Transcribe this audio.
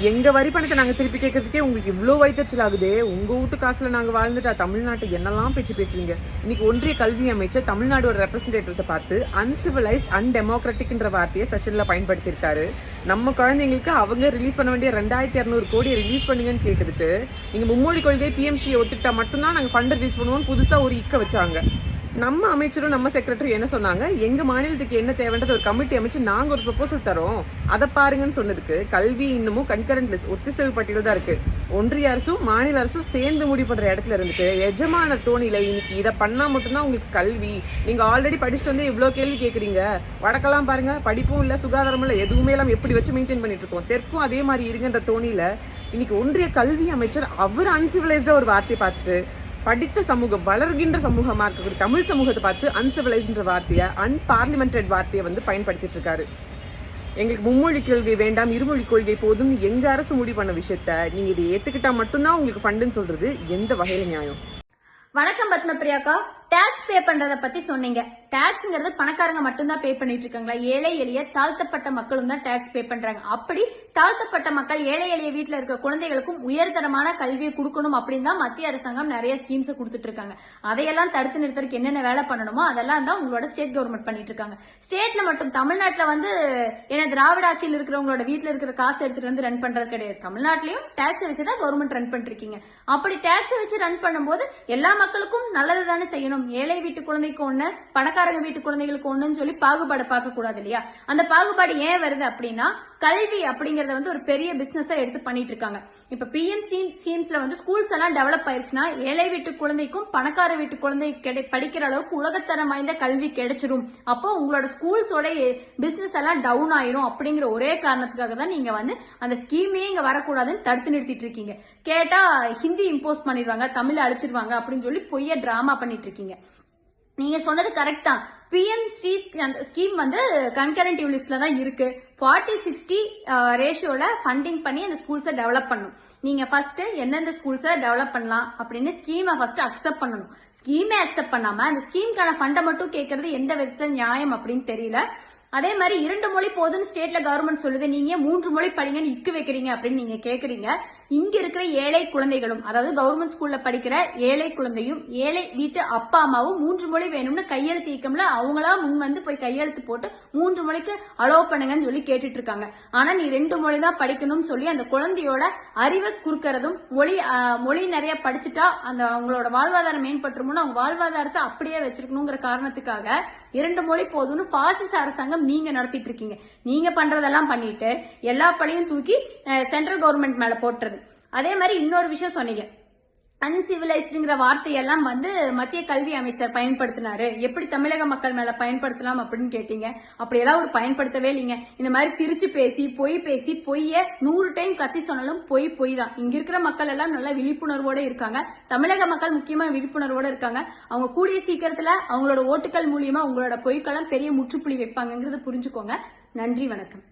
எங்க வரி பணத்தை நாங்க திருப்பி கேட்கறதுக்கே உங்களுக்கு இவ்வளோ வைத்தறிச்சல் ஆகுதே உங்க வீட்டு காசுல நாங்க வாழ்ந்துட்டா தமிழ்நாட்டை என்னெல்லாம் பேச்சு பேசுவீங்க? இன்னைக்கு ஒன்றிய கல்வி அமைச்சர் தமிழ்நாடோட ரெப்ரசன்டேட்டிவ்ஸை பார்த்து அன்சிவிலைஸ்ட் அன்டெமோக்ராட்டிக்ன்ற வார்த்தையை செஷன்ல பயன்படுத்தியிருக்காரு. நம்ம குழந்தைங்களுக்கு அவங்க ரிலீஸ் பண்ண வேண்டிய ரெண்டாயிரத்தி இரநூறு கோடியை ரிலீஸ் பண்ணுங்கன்னு கேட்டதுக்கு நீங்க மும்மொழி கொள்கை பிஎம்சியை ஒத்துக்கிட்டா மட்டும்தான் நாங்க ஃபண்ட் ரிலீஸ் பண்ணுவோம் புதுசா ஒரு இக்க வச்சாங்க. நம்ம அமைச்சரும் நம்ம செக்ரட்டரி என்ன சொன்னாங்க? எங்க மாநிலத்துக்கு என்ன தேவைன்றது ஒரு கமிட்டி அமைச்சு நாங்க ஒரு ப்ரொபோசல் தரோம். அதை பாருங்கன்னு சொன்னதுக்கு கல்வி இன்னமும் கன்கரண்ட் லிஸ்ட் ஒத்திசைவு பட்டியல் தான் இருக்கு. ஒன்றிய அரசும் மாநில அரசும் சேர்ந்து முடிவு பண்ற இடத்துல இருந்துட்டு எஜமான தோணியில இன்னைக்கு இதை பண்ணா மட்டும்தான் உங்களுக்கு கல்வி. நீங்க ஆல்ரெடி படிச்சுட்டு வந்து இவ்வளவு கேள்வி கேட்குறீங்க வடக்கெல்லாம் பாருங்க படிப்பும் இல்ல சுகாதாரமும் இல்ல எதுவுமே எல்லாம் எப்படி வச்சு மெயின்டைன் பண்ணிட்டு இருக்கோம். தெற்கும் அதே மாதிரி இருங்கன்ற தோணியில இன்னைக்கு ஒன்றிய கல்வி அமைச்சர் அவர் அன்சிவிலைஸ்டா ஒரு வார்த்தையை பார்த்துட்டு படித்த சமூகம் வளர்கின்ற சமூகமாக இருக்கக்கூடிய தமிழ் சமூகத்தை பார்த்து அன்சிவிலைஸ்ன்ற வார்த்தையை அன்பார்லிமெண்டட் வார்த்தையை வந்து பயன்படுத்திட்டு இருக்காரு. எங்களுக்கு மும்மொழி கொள்கை வேண்டாம் இருமொழி கொள்கை போதும். எங்க அரசு முடிவு பண்ண விஷயத்த நீங்க இதை ஏத்துக்கிட்டா மட்டும்தான் உங்களுக்கு ஃபண்டுன்னு சொல்றது எந்த வகையில நியாயம்? வணக்கம் பத்மபிரியாக்கா. டாக்ஸ் பே பண்றத பத்தி சொன்னீங்க. டாக்ஸ்ங்கிறது பணக்காரங்க மட்டும்தான் பே பண்ணிட்டு இருக்காங்களா ஏழை எளிய தாழ்த்தப்பட்ட மக்களும் தான் டாக்ஸ் பே பண்றாங்க. அப்படி தாழ்த்தப்பட்ட மக்கள் ஏழை எளிய வீட்டுல இருக்க குழந்தைகளுக்கும் உயர்தரமான கல்வியை கொடுக்கணும் அப்படின்னு தான் மத்திய அரசாங்கம் நிறைய ஸ்கீம்ஸ் கொடுத்துட்டு இருக்காங்க அதையெல்லாம் தடுத்து நிறுத்தறதுக்கு என்னென்ன வேலை பண்ணணுமோ அதெல்லாம் தான் உங்களோட ஸ்டேட் கவர்மெண்ட் பண்ணிட்டு இருக்காங்க ஸ்டேட்ல மட்டும் தமிழ்நாட்டுல வந்து ஏன்னா திராவிட ஆட்சியில் இருக்கிறவங்களோட வீட்டுல இருக்கிற காசு எடுத்துட்டு வந்து ரன் பண்றது கிடையாது. தமிழ்நாட்டிலயும் டாக்ஸ் வச்சு தான் கவர்மெண்ட் ரன் பண்ணிருக்கீங்க அப்படி டாக்ஸ் வச்சு ரன் பண்ணும்போது எல்லா மக்களுக்கும் நல்லது தானே செய்யணும்? ஏழை வீட்டு குழந்தைக்கு ஒண்ணு பணக்காரங்க வீட்டு குழந்தைகளுக்கு ஒண்ணுன்னு சொல்லி பாகுபாடு பார்க்க கூடாது இல்லையா? அந்த பாகுபாடு ஏன் வருது அப்படின்னா கல்வி அப்படிங்கறத வந்து ஒரு பெரிய பிசினஸா எடுத்து பண்ணிட்டு இருக்காங்க. இப்ப பிஎம் ஸ்கீம் ஸ்கீம்ஸ்ல வந்து ஸ்கூல்ஸ் எல்லாம் டெவலப் ஆயிருச்சுன்னா ஏழை வீட்டு குழந்தைக்கும் பணக்கார வீட்டு குழந்தை கிடை- படிக்கிற அளவுக்கு உலகத்தரம் வாய்ந்த கல்வி கிடைச்சிரும். அப்போ உங்களோட ஸ்கூல்ஸோட பிசினஸ் எல்லாம் டவுன் ஆயிரும் அப்படிங்கிற ஒரே காரணத்துக்காக தான் நீங்க வந்து அந்த ஸ்கீமே இங்க வரக்கூடாதுன்னு தடுத்து நிறுத்திட்டு இருக்கீங்க. கேட்டா ஹிந்தி இம்போஸ் பண்ணிடுவாங்க தமிழ் அழிச்சிருவாங்க அப்படின்னு சொல்லி பொய்ய டிராமா பண்ணிட்டு இருக்கீங்க. நீங்க சொன்னது கரெக்ட் தான். பிஎம் ஸ்ரீ அந்த ஸ்கீம் வந்து கன்கரண்டிவ் லிஸ்ட்ல தான் இருக்கு. ஃபார்ட்டி சிக்ஸ்டி ரேஷியோல ஃபண்டிங் பண்ணி அந்த ஸ்கூல்ஸை டெவலப் பண்ணணும். நீங்க ஃபர்ஸ்ட் எந்தெந்த ஸ்கூல்ஸை டெவலப் பண்ணலாம் அப்படின்னு ஸ்கீமை ஃபர்ஸ்ட் அக்செப்ட் பண்ணணும். ஸ்கீமே அக்செப்ட் பண்ணாம அந்த ஸ்கீம்க்கான ஃபண்டை மட்டும் கேட்கறது எந்த விதத்துல நியாயம் அப்படின்னு தெரியல. அதே மாதிரி இரண்டு மொழி போதும்னு ஸ்டேட்ல கவர்மெண்ட் சொல்லுது. நீங்க மூன்று மொழி படிங்கன்னு இக்கு வைக்கிறீங்க அப்படின்னு நீங்க கேக்குறீங்க. இங்க இருக்கிற ஏழை குழந்தைகளும் அதாவது கவர்மெண்ட் ஸ்கூல்ல படிக்கிற ஏழை குழந்தையும் ஏழை வீட்டு அப்பா அம்மாவும் மூன்று மொழி வேணும்னு கையெழுத்து இயக்கம்ல அவங்களா முன் வந்து போய் கையெழுத்து போட்டு மூன்று மொழிக்கு அலோவ் பண்ணுங்கன்னு சொல்லி கேட்டுட்டு இருக்காங்க ஆனா நீ ரெண்டு மொழி தான் படிக்கணும்னு சொல்லி அந்த குழந்தையோட அறிவை குறுக்கறதும் மொழி மொழி நிறைய படிச்சுட்டா அந்த அவங்களோட வாழ்வாதாரம் மேம்பட்டுருமோன்னு அவங்க வாழ்வாதாரத்தை அப்படியே வச்சிருக்கணுங்கிற காரணத்துக்காக இரண்டு மொழி போதும்னு பாசிச அரசாங்கம் நீங்க நடத்திட்டு இருக்கீங்க. நீங்க பண்றதெல்லாம் பண்ணிட்டு எல்லா பழியும் தூக்கி சென்ட்ரல் கவர்மெண்ட் மேல போட்டுறது. அதே மாதிரி இன்னொரு விஷயம் சொன்னீங்க. அன்சிவிலைஸ்டுங்கிற வார்த்தையெல்லாம் வந்து மத்திய கல்வி அமைச்சர் பயன்படுத்தினாரு. எப்படி தமிழக மக்கள் மேல பயன்படுத்தலாம் அப்படின்னு கேட்டீங்க. அப்படியெல்லாம் ஒரு பயன்படுத்தவே இல்லைங்க. இந்த மாதிரி திருச்சி பேசி பொய் பேசி பொய்ய நூறு டைம் கத்தி சொன்னாலும் பொய் பொய் தான். இங்க இருக்கிற மக்கள் எல்லாம் நல்ல விழிப்புணர்வோட இருக்காங்க. தமிழக மக்கள் முக்கியமா விழிப்புணர்வோட இருக்காங்க. அவங்க கூடிய சீக்கிரத்துல அவங்களோட ஓட்டுகள் மூலியமா உங்களோட பொய்க்கெல்லாம் பெரிய முற்றுப்புள்ளி வைப்பாங்கங்கிறத புரிஞ்சுக்கோங்க. நன்றி வணக்கம்.